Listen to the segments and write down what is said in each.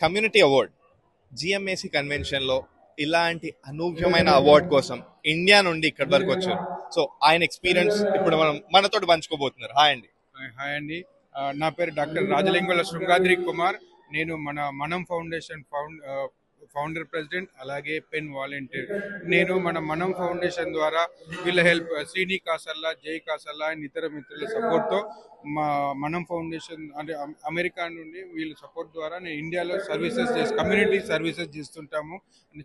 Community award జిఎంఏసి కన్వెన్షన్లో ఇలాంటి అనూహ్యమైన award కోసం ఇండియా నుండి ఇక్కడి వరకు వచ్చారు. సో ఆయన ఎక్స్పీరియన్స్ ఇప్పుడు మనం మనతోటి పంచుకోబోతున్నారు. హాయ్ అండి. హాయ్ అండి. నా పేరు డాక్టర్ రాజలింగుల శృంగాద్రి కుమార్. నేను మన మనం ఫౌండేషన్ ఫౌండ్ ఫౌండర్ ప్రెసిడెంట్ అలాగే పెన్ వాలంటీర్. నేను మన మనం ఫౌండేషన్ ద్వారా వీళ్ళ హెల్ప్ శ్రీని కాసల్లా జై కాసల్లా అండ్ ఇతర మిత్రుల సపోర్ట్తో మా మనం ఫౌండేషన్ అంటే అమెరికా నుండి వీళ్ళ సపోర్ట్ ద్వారా నేను ఇండియాలో సర్వీసెస్ చేసి కమ్యూనిటీ సర్వీసెస్ చేస్తుంటాము.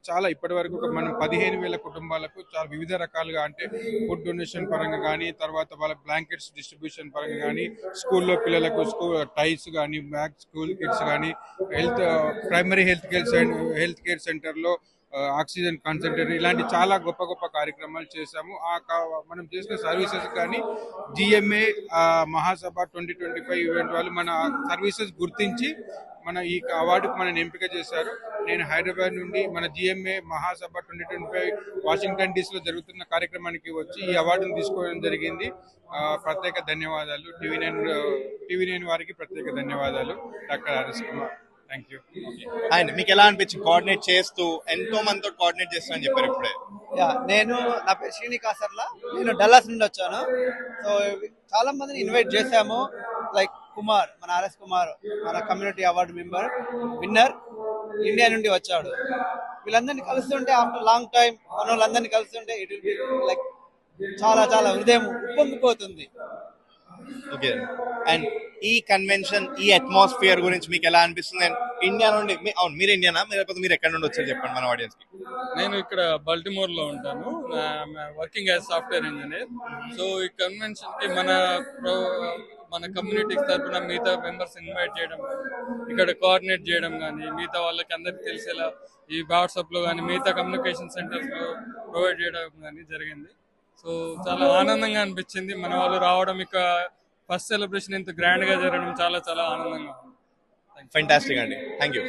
చాలా ఇప్పటి వరకు మనం పదిహేను వేల కుటుంబాలకు చాలా వివిధ రకాలుగా అంటే ఫుడ్ డొనేషన్ పరంగా కానీ తర్వాత వాళ్ళ బ్లాంకెట్స్ డిస్ట్రిబ్యూషన్ పరంగా కానీ స్కూల్లో పిల్లలకు స్కూల్ టైస్ కానీ బ్యాగ్ స్కూల్ కిట్స్ కానీ health primary health care health care సెంటర్లో ఆక్సిజన్ కాన్సన్ట్రేటర్ ఇలాంటి చాలా గొప్ప గొప్ప కార్యక్రమాలు చేశాము. ఆ మనం చేసిన సర్వీసెస్ కానీ GMA Mahasabha twenty twenty five event వాళ్ళు మన సర్వీసెస్ గుర్తించి మన ఈ అవార్డుకు మనని ఎంపిక చేశారు. నేను హైదరాబాద్ నుండి మన GMA Mahasabha twenty twenty five Washington డీసీలో జరుగుతున్న కార్యక్రమానికి వచ్చి ఈ అవార్డును తీసుకోవడం జరిగింది. ఆ, ప్రత్యేక ధన్యవాదాలు. టీవీ నైన్ టీవీ నైన్ వారికి ప్రత్యేక ధన్యవాదాలు. Doctor RS Kumar. ఆయన మీకు ఎలా అనిపించింది? కోఆర్డినేట్ చేస్తూ ఎంతో మందితో కోఆర్డినేట్ చేస్తా అని చెప్పారు ఇప్పుడే. యా నేను నా పేరు శ్రీని కాసర్లా నేను డల్లాస్ నుండి వచ్చాను. సో చాలా మందిని ఇన్వైట్ చేశాము. లైక్ కుమార్ మన ఆర్ఎస్ కుమార్ మన community award member winner India నుండి వచ్చాడు. వీళ్ళందరినీ కలుస్తుంటే ఆఫ్టర్ లాంగ్ టైం మన వాళ్ళందరినీ కలుస్తుంటే ఇట్ విల్ బి లైక్ చాలా చాలా హృదయం ఉప్పొంగిపోతుంది. ఓకే అండ్ ఈ కన్వెన్షన్ ఈ అట్మాస్ఫియర్ గురించి మీకు ఎలా అనిపిస్తుంది? ఇండియా నుండి అవును మీరు ఇండియానా మీరు లేకపోతే మీరు ఎక్కడ నుండి వచ్చారు చెప్పండి మన ఆడియన్స్కి. నేను ఇక్కడ బల్టిమోర్లో ఉంటాను working as software engineer so ఈ కన్వెన్షన్కి మన మన కమ్యూనిటీ తరఫున మిగతా మెంబర్స్ ఇన్వైట్ చేయడం కానీ, ఇక్కడ కోఆర్డినేట్ చేయడం కానీ మిగతా వాళ్ళకి అందరికి తెలిసేలా ఈ వాట్సాప్లో కానీ మిగతా కమ్యూనికేషన్ సెంటర్స్లో ప్రొవైడ్ చేయడం కానీ జరిగింది. సో చాలా ఆనందంగా అనిపించింది. మన వాళ్ళు రావడం ఇక ఫస్ట్ సెలబ్రేషన్ ఇంత గ్రాండ్గా జరగడం చాలా చాలా ఆనందంగా ఉంది. ఫెంటాస్టిక్ అండి. Thank you